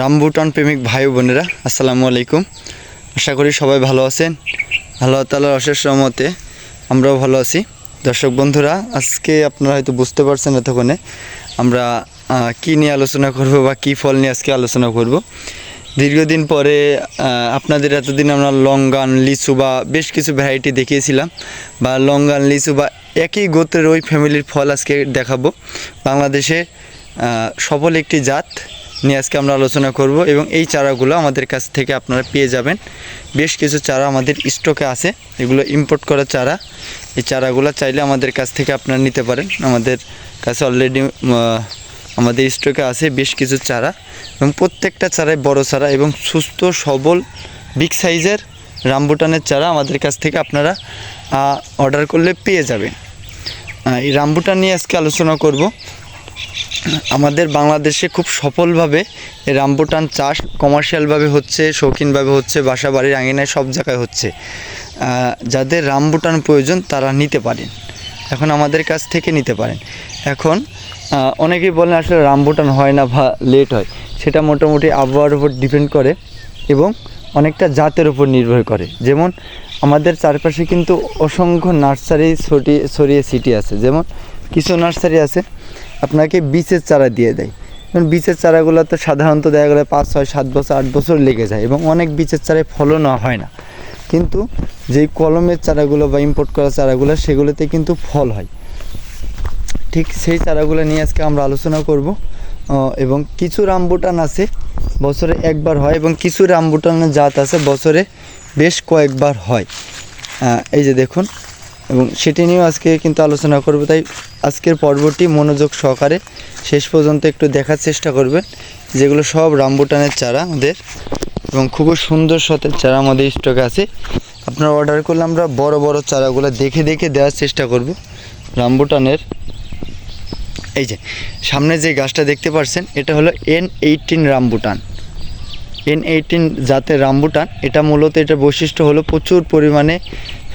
Rambutan প্রেমিক ভাই বোনেরা, আসসালামু আলাইকুম। আশা করি সবাই ভালো আছেন। আল্লাহ তালার অশেষ রহমতে আমরাও ভালো আছি। দর্শক বন্ধুরা, আজকে আপনারা হয়তো বুঝতে পারছেন এতক্ষণে আমরা কি নিয়ে আলোচনা করব বা কি ফল নিয়ে আজকে আলোচনা করব। দীর্ঘদিন পরে আপনাদের এতদিন আমরা লঙ্গান, লিচু বা বেশ কিছু ভ্যারাইটি দেখিয়েছিলাম বা লঙ্গান, লিচু বা একই গোত্রের ওই ফ্যামিলির ফল আজকে দেখাবো। বাংলাদেশে সফল একটি জাত নিয়ে আজকে আমরা আলোচনা করব এবং এই চারাগুলো আমাদের কাছ থেকে আপনারা পেয়ে যাবেন। বেশ কিছু চারা আমাদের স্টকে আছে। এগুলো ইম্পোর্ট করা চারা। এই চারাগুলো চাইলে আমাদের কাছ থেকে আপনারা নিতে পারেন। আমাদের কাছে অলরেডি আমাদের স্টকে আছে বেশ কিছু চারা এবং প্রত্যেকটা চারাই বড় চারা এবং সুস্থ, সবল বিগ সাইজের রামবুটানের চারা আমাদের কাছ থেকে আপনারা অর্ডার করলে পেয়ে যাবেন। এই রামবুটান নিয়ে আজকে আলোচনা করব। আমাদের বাংলাদেশে খুব সফলভাবে রামবুটান চাষ কমার্শিয়ালভাবে হচ্ছে, শৌখিনভাবে হচ্ছে, বাসা বাড়ির আঙিনায় সব জায়গায় হচ্ছে। যাদের রামবুটান প্রয়োজন তারা নিতে পারেন। এখন আমাদের কাছ থেকে নিতে পারেন। এখন অনেকেই বলেন আসলে রামবুটান হয় না বা লেট হয়। সেটা মোটামুটি আবহাওয়ার উপর ডিপেন্ড করে এবং অনেকটা জাতের উপর নির্ভর করে। যেমন আমাদের চারপাশে কিন্তু অসংখ্য নার্সারি ছড়িয়ে ছড়িয়ে সিটি আছে। যেমন কিছু নার্সারি আছে আপনাকে বীজের চারা দিয়ে দেয়। কারণ বীজের চারাগুলো তো সাধারণত দেখা গেলে পাঁচ, ছয়, সাত বছর, আট বছর লেগে যায় এবং অনেক বীজের চারায় ফলনও হয় না। কিন্তু যেই কলমের চারাগুলো বা ইম্পোর্ট করা চারাগুলো, সেগুলোতে কিন্তু ফল হয়। ঠিক সেই চারাগুলো নিয়ে আজকে আমরা আলোচনা করব এবং কিছু রামবুটান আছে, বছরে একবার হয় এবং কিছু রামবুটানের জাত আছে, বছরে বেশ কয়েকবার হয়। এই যে দেখুন এবং সেটি নিয়েও আজকে কিন্তু আলোচনা করব। তাই আজকের পর্বটি মনোযোগ সহকারে শেষ পর্যন্ত একটু দেখার চেষ্টা করবেন, যেগুলো সব রামবুটানের চারা আমাদের এবং খুবই সুন্দর সতের চারা আমাদের স্টকে আছে। আপনারা অর্ডার করলে আমরা বড় বড় চারাগুলো দেখে দেখে দেওয়ার চেষ্টা করব। রামবুটানের এই যে, সামনে যে গাছটা দেখতে পাচ্ছেন এটা হলো N eighteen rambutan. N eighteen জাতের রামবুটান, এটা মূলত এটা বৈশিষ্ট্য হলো প্রচুর পরিমাণে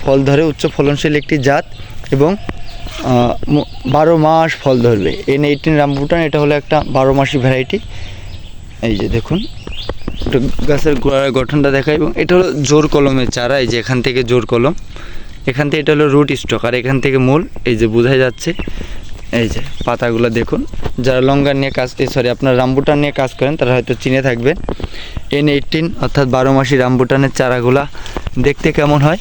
ফল ধরে, উচ্চ ফলনশীল একটি জাত এবং বারো মাস ফল ধরবে। এন এইটিন রামবুটান, এটা হলো একটা বারো মাসি ভ্যারাইটি এই যে দেখুন গাছের গোড়ার গঠনটা দেখাই, এবং এটা হলো জোর কলমের চারা, এই যে এখান থেকে জোর কলম। এখান থেকে এটা হলো রুট স্টক আর এখান থেকে মূল, এই যে বোঝা যাচ্ছে। এই যে পাতাগুলো দেখুন, যারা লঙ্কা নিয়ে কাজ সরি আপনার রামবুটান নিয়ে কাজ করেন, তারা হয়তো চিনে থাকবেন। এন এইটিন অর্থাৎ বারো মাসি রামবুটানের চারাগুলা দেখতে কেমন হয়?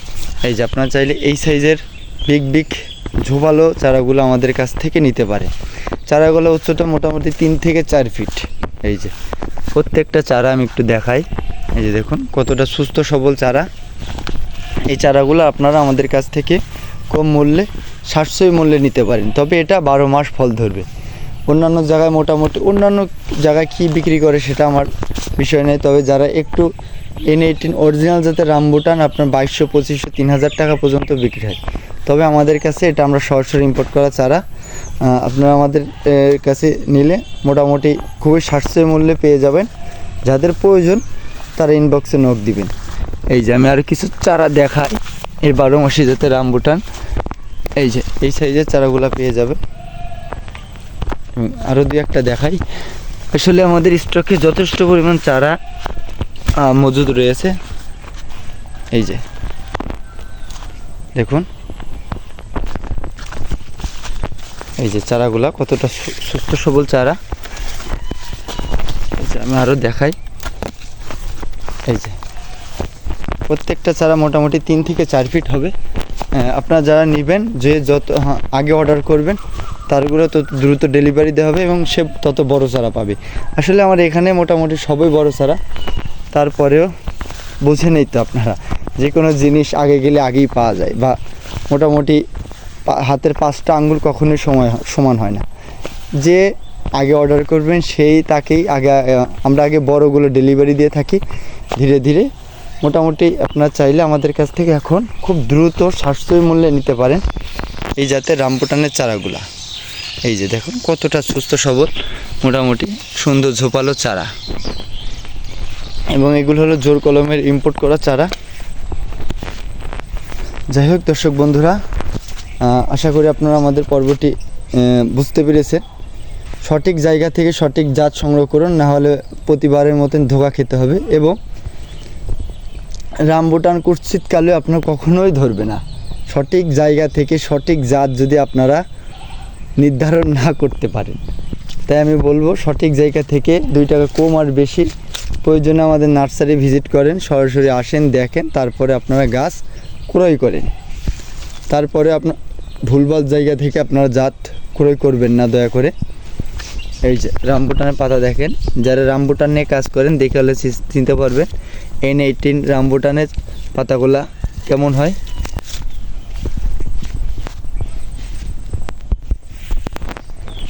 এই যে আপনারা চাইলে এই সাইজের বিগ বিগ ঝোপালো চারাগুলো আমাদের কাছ থেকে নিতে পারে। চারাগুলো উচ্চতা মোটামুটি তিন থেকে চার ফিট। এই যে প্রত্যেকটা চারা আমি একটু দেখাই। এই যে দেখুন, কতটা সুস্থ সবল চারা। এই চারাগুলো আপনারা আমাদের কাছ থেকে কম মূল্যে, সাশ্রয়ী মূল্যে নিতে পারেন। তবে এটা বারো মাস ফল ধরবে। অন্যান্য জায়গায় মোটামুটি, অন্যান্য জায়গায় কী বিক্রি করে সেটা আমার বিষয় নেই। তবে যারা একটু এন এইটিন অরিজিনাল যাতে রামবুটান, আপনার বাইশশো, পঁচিশশো, তিন হাজার টাকা পর্যন্ত বিক্রি হয়। তবে আমাদের কাছে এটা আমরা সরাসরি ইম্পোর্ট করা চারা আপনারা আমাদের কাছে নিলে মোটামুটি খুবই সাশ্রয় মূল্যে পেয়ে যাবেন। যাদের প্রয়োজন, তারা ইনবক্সে নোট দিবেন। এই যে আমি আর কিছু চারা দেখাই, এই বারো মাসি যাতে রামবুটান। এই যে, এই সাইজের চারাগুলো পেয়ে যাবে। আরও দু একটা দেখাই। আসলে আমাদের স্টকে যথেষ্ট পরিমাণ চারা মজুদ রয়েছে। এই যে। দেখুন। এই যে চারাগুলা কতটা সুস্থ সবল চারা। এই যে আমি আরও দেখাই। এই যে। প্রত্যেকটা চারা মোটামুটি তিন থেকে চার ফিট হবে। আপনারা যারা নেবেন যে যত হ্যাঁ, আগে অর্ডার করবেন তারগুলো তত দ্রুত ডেলিভারি দেওয়া হবে এবং সে তত বড় চারা পাবে। আসলে আমার এখানে মোটামুটি সবই বড় চারা। তারপরেও বুঝে নেই তো আপনারা, যে কোনো জিনিস আগে গেলে আগেই পাওয়া যায় বা মোটামুটি হাতের পাঁচটা আঙ্গুল কখনোই সময়, সমান হয় না। যে আগে অর্ডার করবেন, সেই তাকেই আগে আমরা আগে বড়গুলো ডেলিভারি দিয়ে থাকি। ধীরে ধীরে মোটামুটি আপনার চাইলে আমাদের কাছ থেকে এখন খুব দ্রুত সাশ্রয়ী মূল্যে নিতে পারেন। এই জাতের রামপুটানের চারাগুলা। এই যে দেখুন, কতটা সুস্থ সবল, মোটামুটি সুন্দর ঝোপালো চারা। এবং এগুলো হলো জোর কলমের ইম্পোর্ট করা চারা। যাই হোক, দর্শক বন্ধুরা আশা করি আপনারা আমাদের পর্বটি বুঝতে পেরেছেন। সঠিক জায়গা থেকে সঠিক জাত সংগ্রহ করুন, না হলে প্রতিবারের মতন ধোকা খেতে হবে। এবং রামবুটান কুৎসিতকালে আপনার কখনোই ধরবে না। সঠিক জায়গা থেকে সঠিক জাত যদি আপনারা নির্ধারণ না করতে পারেন তাই আমি বলব, সঠিক জায়গা থেকে দুই টাকা কম আর বেশি প্রয়োজনে আমাদের নার্সারি ভিজিট করেন, সরাসরি আসেন, দেখেন, তারপরে আপনারা গাছ ক্রয় করেন। তারপরে আপনার ভুলভাল জায়গা থেকে আপনারা জাত ক্রয় করবেন না, দয়া করে। এই যে, রামবুটানের পাতা দেখেন। যারা রামবুটান নিয়ে কাজ করেন, দেখে হলে চিনতে পারবেন। এন এইটিন রামবুটানের পাতাগুলা কেমন হয়?